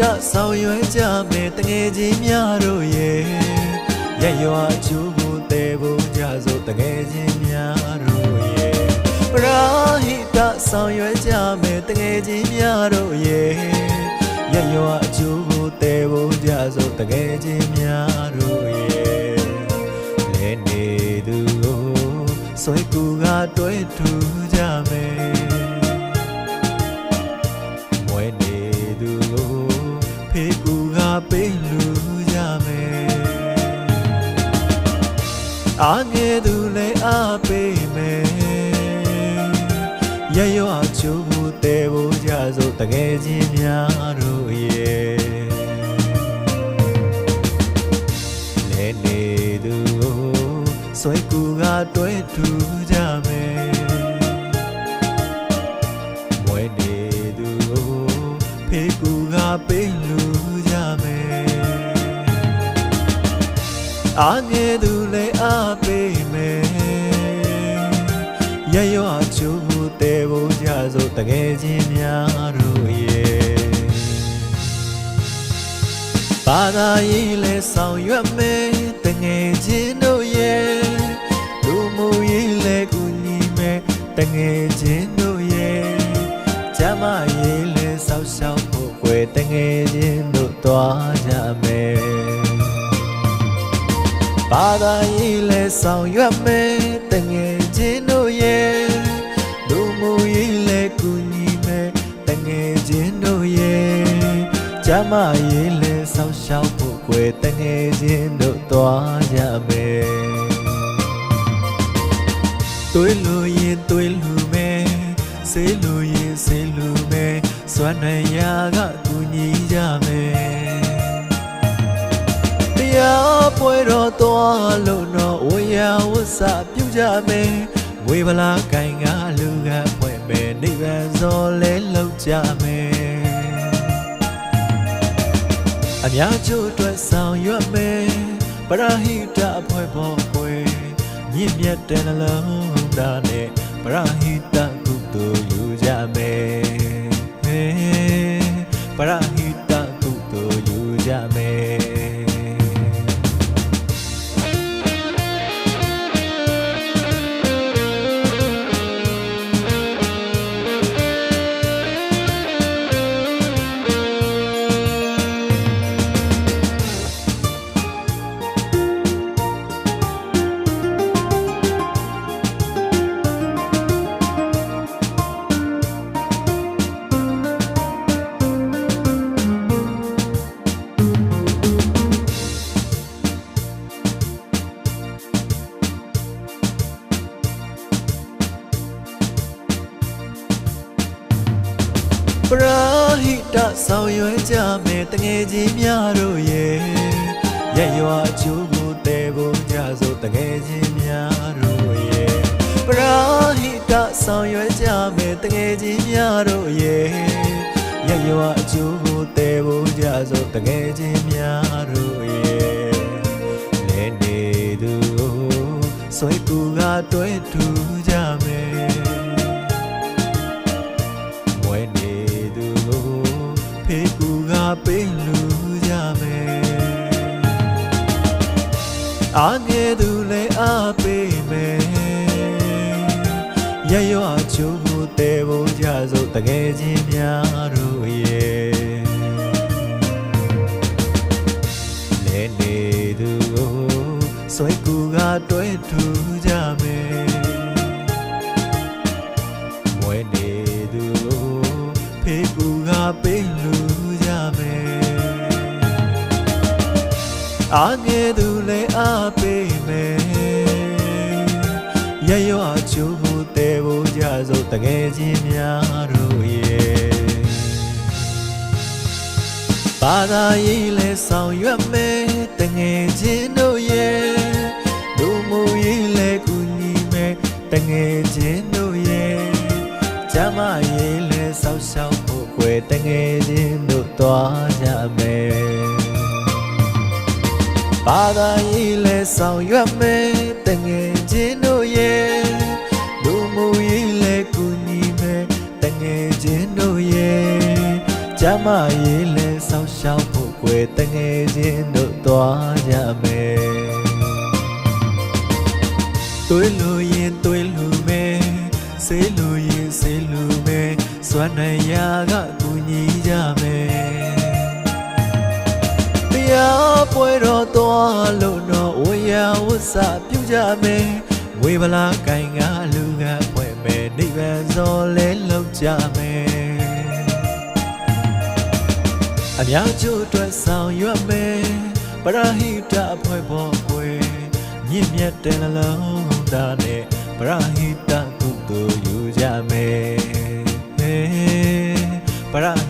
ပရာဟိတဆောင်ရွယ်ကြမယ်တငယ်ချင်းများတို့ရဲ့ရရွာအကျိုးကိုတည်ဖို့ကြစို့တငယ်ချင်းများတို့ရဲ့ပရာဟိတဆောင်ရွယ်ကြမယ်တငယ်ချင်းများတို့ရဲ့ရရွာအကျိုးကိုတည်ဖို့ကြစို့တငယ်ချင်းများတို့ရဲ့လဲနေသူကိုဆွဲကူကတွဲထူ ပေးမယ်ရရွာချိုးကိုတဲဖို့ကြစို့တကယ်ချင်းများတို့ရဲ့လဲနေသူကိုဆွဲကူကတွဲထူကြမယ်မွေးနေသူကိုဖေးကူကပေးလူကြမယ်အာငယ်သူလည်းအားပေးမယ် ရရွာချိုးကိုတဲဖို့ကြစို့တကယ်ချင်းများတို့ရဲ့ဘာသာရေးလဲဆောင်ရွက်မယ်တငယ်ချင်းတို့ရဲ့လူမှုရေးလဲကူညီမယ်တငယ်ချင်းတို့ရဲ့ကျမရေးလဲဆောက်ရှောက်ဖို့ွယ်တငယ်ချင်းတို့သွားကြမယ်ဘာသာရေးလဲဆောင်ရွက်မယ်တငယ်ချင်းတို့ ရဲ့လူမှုရေးလဲကူညီမယ်တငယ်ချင်းတို့ရဲ့ကျမရေးလဲဆောက်ရှောက်ဖို့ွယ်တငယ်ချင်းတို့သွားကြမယ်တွေးလို့ရင်တွေးလူမယ်ဆေးလို့ရင်ဆေးလူမယ်စွမ်းနိုင်ရာကကူညီကြမယ်တရားပွဲတော်သွားလို့တော့ဝေယဝဆပြုကြမယ် ငွေဗလာကင်ကလူကဖွဲ့မယ်နိဗ္ဗာန်စောလဲလောက်ကြမယ်အများကျိုးအတွက်ဆောင်ရွက်မယ်ပရဟိတအဖွဲ့ပေါ်ကွယ်မြင့်မြတ်တဲ့နှလုံးသားနဲ့ပရဟိတကုသိုလ်ယူကြမယ်ဟေးပရ ပရာဟိတဆောင်ရွယ်ကြမယ်တငယ်ချင်းများတို့ရဲ့ရရွာအကျိုးကိုတည်ဖို့ကြစို့တငယ်ချင်းများတို့ရဲ့ပရာဟိတဆောင်ရွယ်ကြမယ်တငယ်ချင်းများတို့ရဲ့ရရွာအကျိုးကိုတည်ဖို့ကြစို့တငယ်ချင်းများတို့ရဲ့လဲနေသူကိုဆွဲကူကတွဲထူကြ အာငယ်သူလည်းအားပေးမယ်ရရွာချိုးကိုတဲဖို့ကြစို့တကယ်ချင်းများတို့ရဲ့လဲနေသူကိုဆွဲကူ အာငယ်သူလည်းအားပေးမယ်ရရွာချိုးကိုတဲဖို့ကြစို့တကယ်ချင်းများတို့ရဲ့ဘာသာရေးလဲဆောင်ရွက်မယ်တငယ်ချင်းတို့ရဲ့လူမှုရေးလဲကူညီမယ်တငယ်ချင်းတို့ရဲ့ကျမရေးလဲဆောက်ရှောက်ဖို့ွယ်တငယ်ချင်းတို့သွားကြမယ် ဘာသာရေးလဲဆောင်ရွက်မယ်တငယ်ချင်းတို့ရဲ့လူမှုရေးလဲကူညီမယ်တငယ်ချင်းတို့ရဲ့ကျမ်းမာရေးလဲဆောက်ရှောက်ဖို့ကွယ်တငယ်ချင်းတို့သွားကြမယ်တွေးလို့ရင်တွေးလို့မယ်ဆေးလို့ရင်ဆေးလို့မယ်စွမ်းနိုင်ရာကကူညီကြမယ်တ ရားပွဲတော်သွားလို့တော့ဝေယဝဆပြုကြမယ်ဝေဗလာကင်ကလူကဖွဲ့မယ်နိဗ္ဗာန်စောလဲလောက်ကြမယ်အများကျိုးအတွက်ဆောင်ရွက်မယ်ပရဟိတအဖွဲ့ပေါ်ကွယ်မြင့်မြတ်တဲ့နှလုံးသားနဲ့ပရဟိတကုသိုလ်ယူကြမယ်ပရဟ